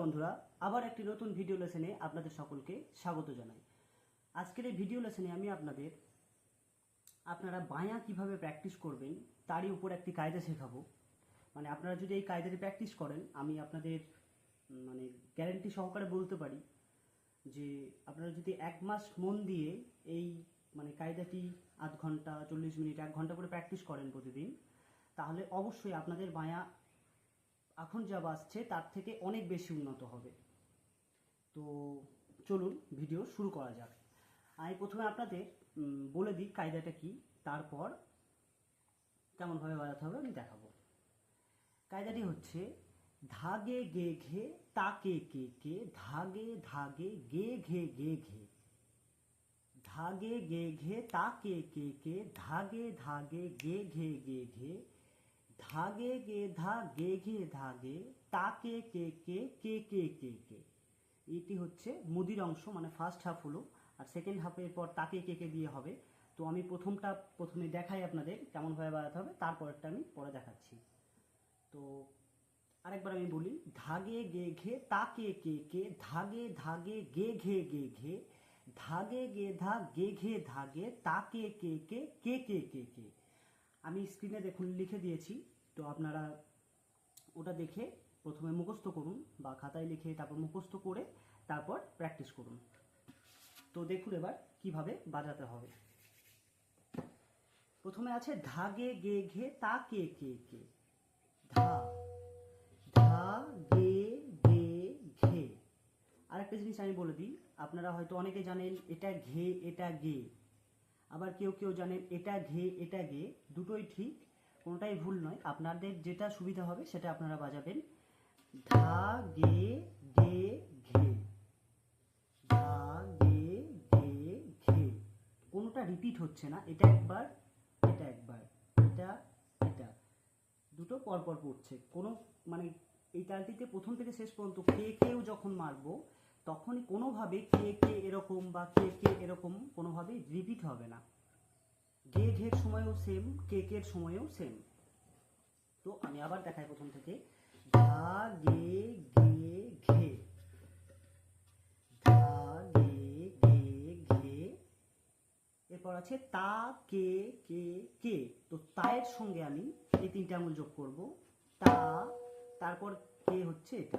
বন্ধুরা, আবার একটি নতুন ভিডিও লেসনে আপনাদের সকলকে স্বাগত জানাই। আজকের এই ভিডিও লেসনে আমি আপনাদের, আপনারা বায়া কীভাবে প্র্যাকটিস করবেন, তারই উপর একটি কায়দা শেখাবো। মানে আপনারা যদি এই কায়দাটি প্র্যাকটিস করেন, আমি আপনাদের মানে গ্যারেন্টি সহকারে বলতে পারি যে আপনারা যদি এক মাস মন দিয়ে এই মানে কায়দাটি আধ ঘণ্টা, চল্লিশ মিনিট, এক ঘণ্টা করে প্র্যাকটিস করেন প্রতিদিন, তাহলে অবশ্যই আপনাদের বায়া এখন যা বাজছে তার থেকে অনেক বেশি উন্নত হবে। তো চলুন ভিডিও শুরু করা যাক। আমি প্রথমে আপনাদের বলে দিই কায়দাটা কি, তারপর কেমনভাবে বাজাতে হবে আমি দেখাবো। কায়দাটি হচ্ছে, ধাগে গে ঘে, তাকে কে কে, ধাগে ধাগে গে ঘে গে ঘে। ধাগে গে ঘে, তাকে কে কে, ধাগে ধাগে গে ঘে গে ঘে। ধাগে গে ধা গে ঘে ধাগে তাকে কে কে কে কে কে কে এটি হচ্ছে মুদির অংশ মানে ফার্স্ট হাফ হলো, আর সেকেন্ড হাফের পর তাকে কে কে দিয়ে হবে। তো আমি প্রথমটা, প্রথমে দেখাই আপনাদের কেমনভাবে বাজাতে হবে তারপরেরটা আমি পরে দেখাচ্ছি। তো আরেকবার আমি বলি, ধাগে গে ঘে তাকে কে কে ধাগে ধাগে গে ঘে গে ঘে, ধাগে গে ধা গে ঘে ধাগে তাকে কে কে কে কে কে কে। আমি স্ক্রিনে দেখুন, লিখে দিয়েছি। তো আপনারা ওটা দেখে প্রথমে মুখস্থ করুন বা খাতায় লিখে তারপর মুখস্থ করে তারপর প্র্যাকটিস করুন। তো দেখুন এবার কীভাবে বাজাতে হবে। প্রথমে আছে ধাগে গে, ঘে, তা, কে কে কে। ধা ধা, গে গে, ঘে। আরেকটা জিনিস আমি বলে দিই, আপনারা হয়তো অনেকে জানেন, এটা ঘে, এটা গে। আবার কেউ কেউ জানেন এটা ঘে, এটা গে, দুটোই ঠিক, কোনোটাই ভুল নয়। আপনাদের যেটা সুবিধা হবে সেটা আপনারা বাজাবেন। ধা, গে গে, ঘে। ধা, গে গে, ঘে। কোনোটা রিপিট হচ্ছে না। এটা একবার এটা একবার, এটা এটা। দুটো পরপর পড়ছে। কোনো মানে এই তালটিতে প্রথম থেকে শেষ পর্যন্ত কে, কেউ যখন মারবো তখনই কোনোভাবে কে কে এরকম বা কে কে এরকম কোনোভাবেই রিপিট হবে না। গে ঘের সময়ও সেম কে কের সময়ও সেম তো আমি আবার দেখাই প্রথম থেকে। ধা, গে গে ঘে। ধা, গে গে ঘে। এরপর আছে তা, কে কে কে। তো তায়ের সঙ্গে আমি এই তিনটা আঙুল যোগ করব। তা, তারপর কে হচ্ছে এটা?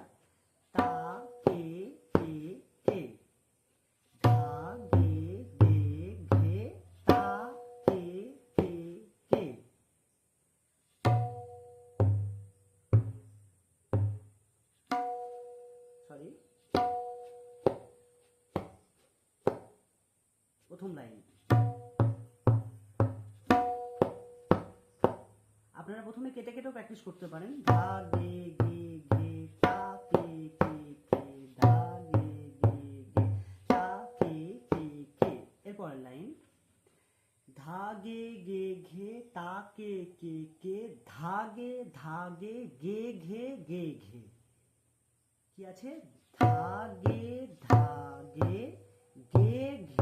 তা, কে প্রথম লাইন। আপনারা প্রথমে কেটে কেটেও প্র্যাকটিস করতে পারেন। গে কে ধা, গে গে তা কে কে কে। এরপরের লাইন। ধাগে গে ঘে গে ঘে গে, ঘে। কি আছে? ধাগে ধাগে গে, ঘে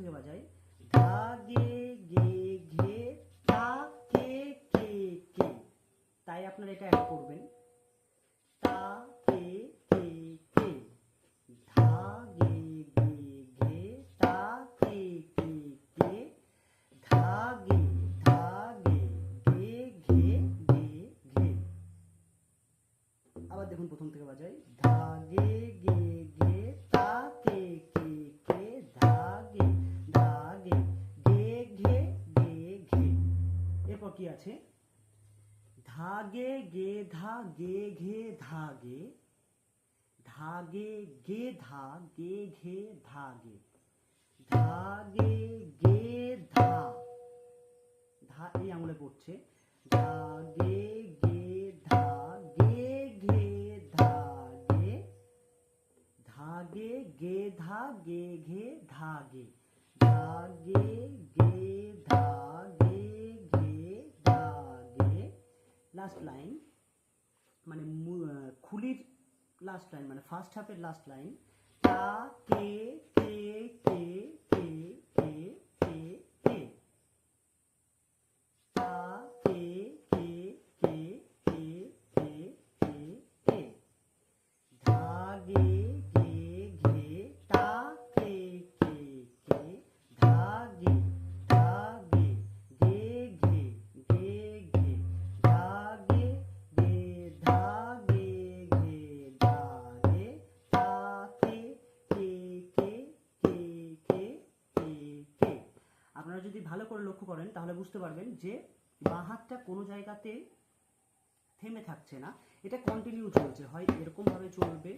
থেকে বাজাই। ধাগে গে ঘে, তা, কে কে কে। তাই আপনারা এটা অ্যাড করবেন। তা, কে কে কে। ধা, গে গে, ঘে, তা, কে কে কে। ধা, গে ধা, গে গে, ঘে গে, ঘে। আবার দেখুন প্রথম থেকে বাজাই। ধা এরপর কি আছে? ধাগে গে ধা গে ঘে ধাগে ধাগে গে ধা গে ঘে ধাগে ধাগে গে ধা ধা এই আঙুলে পড়ছে, ধাগে গে ধা গে ঘে ধাগে ধাগে গে ধা গে ঘে ধাগে ধাগে লাস্ট লাইন মানে খুলির লাস্ট লাইন মানে ফার্স্ট হাফের লাস্ট লাইন তা, কে কে কে যদি ভালো করে লক্ষ্য করেন, তাহলে বুঝতে পারবেন যে বাঁ হাতটা কোনো জায়গাতে থেমে থাকছে না। এটা কন্টিনিউ চলছে, হয় এরকমভাবে চলবে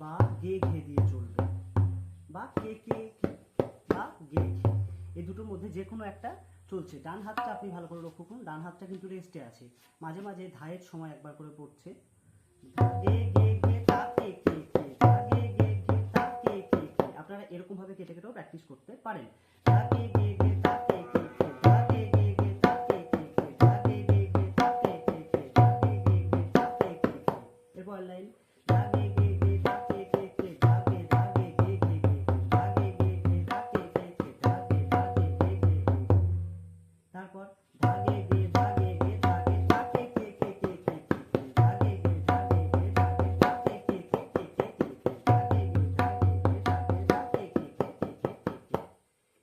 বা গে ঘে দিয়ে চলবে, বা কে কে বা গে ঘে। এই দুটোর মধ্যে যে কোনো একটা চলছে। ডান হাতটা আপনি ভালো করে লক্ষ্য করুন, ডান হাতটা কিন্তু রেস্টে আছে। মাঝে মাঝে ধায়ের সময় একবার করে পড়ছে। গে গে গে আপনারা এরকম ভাবে কেটে কেটেও প্র্যাকটিস করতে পারেন। কে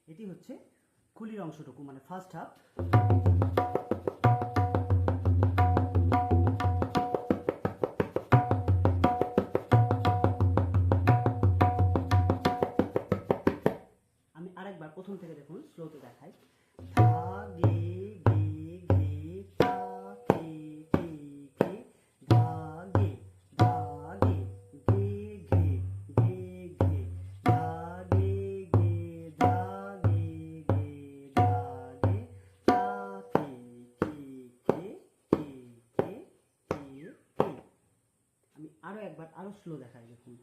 এটি হচ্ছে খুলির অংশটুকু মানে ফার্স্ট হাফ স্লোতে দেখাই। আরও একবার আরও স্লো দেখাই দেখুন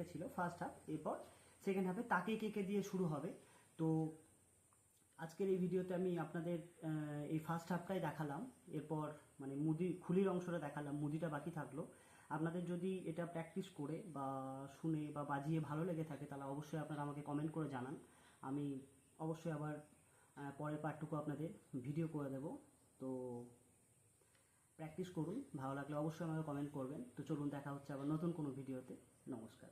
এটা ছিল ফার্স্ট হাফ এরপর সেকেন্ড হাফে তাকে কে কে দিয়ে শুরু হবে? তো আজকের এই ভিডিওতে আমি আপনাদের এই ফার্স্ট হাফটাই দেখালাম। এরপর মানে মুদি, খুলির অংশটা দেখালাম, মুদিটা বাকি থাকল। আপনাদের যদি এটা প্র্যাকটিস করে বা শুনে বা বাজিয়ে ভালো লেগে থাকে, তাহলে অবশ্যই আপনারা আমাকে কমেন্ট করে জানান। আমি অবশ্যই আবার পরের পার্টটুকু আপনাদের ভিডিও করে দেব। তো প্র্যাকটিস করুন, ভালো লাগলে অবশ্যই আমাকে কমেন্ট করবেন। তো চলুন, দেখা হচ্ছে আবার নতুন কোনো ভিডিওতে নমস্কার।